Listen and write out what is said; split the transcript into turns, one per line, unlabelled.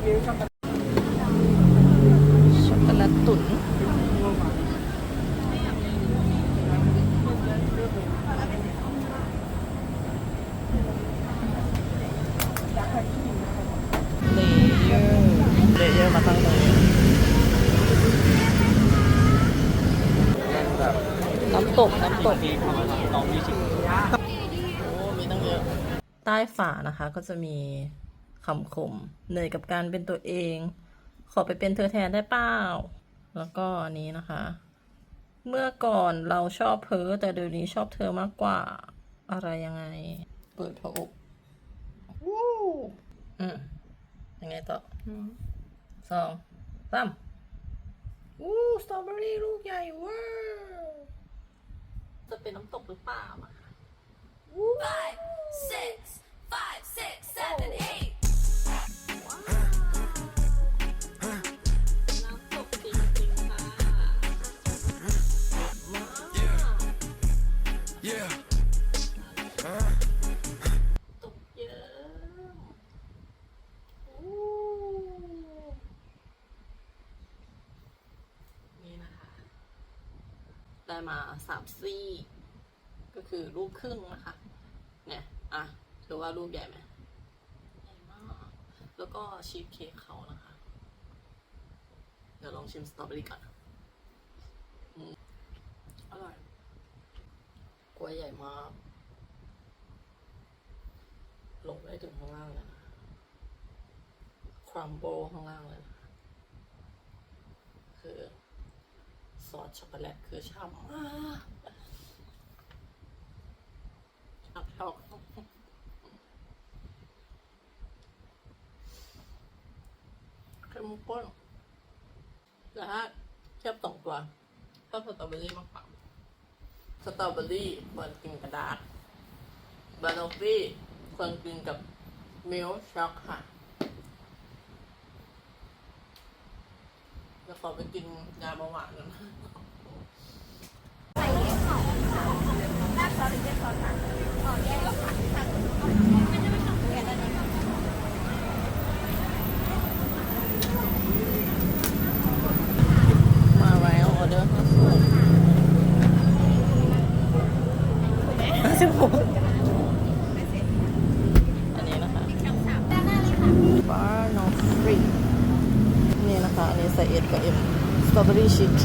ช็อก
โกแลตช็ตุ๋นเลเยอร์เลเย
อร์มาตั้งเลยน้ำตก น้ำตก ใต้ฝานะคะก็จะมี คำคมเหนื่อยกับการเป็นตัวเอง ขอไปเป็นเธอแทนได้เปล่าแล้วก็อันนี้นะคะ เมื่อก่อนเราชอบเธอแต่เดี๋ยวนี้ชอบเธอมากกว่าอะไรยังไง เปิดพระอกวู้อืมยังไงต่ออสองสามวู้สตรอเบอรี่ลู ได้มาสามซี่ก็คือลูกครึ่งนะคะ เนี่ยอะถือว่าลูกใหญ่ไหมใหญ่มากแล้วก็ชีสเค้กเขานะคะ เดี๋ยวลองชิมสตรอเบอรี่ก่อนอร่อยกล้วยใหญ่มากลงได้ถึงข้างล่างเลยนะครัมโบข้างล่างเลยนะคือ ซอสช็อกโกแลตคือช่ำมากช็อกช็อกเข้มข้นแต่ถ้าเทียบสองตัวก็สตรอเบอรี่มากกว่าสตรอเบอรี่ควรกินกระดาษบานอฟฟี่ควรกินกับมิลช็อกค่ะ จะขอไปกินยาเบาหวานกันนะมาแล้วออเดอร์ห้าสิบห้าสิบหกอันนี้นะคะบาร์นอฟฟรีนี่นะ คะอันนี้ใส่เอ็ดกับเอ็มสตรอเบอรี่ชีส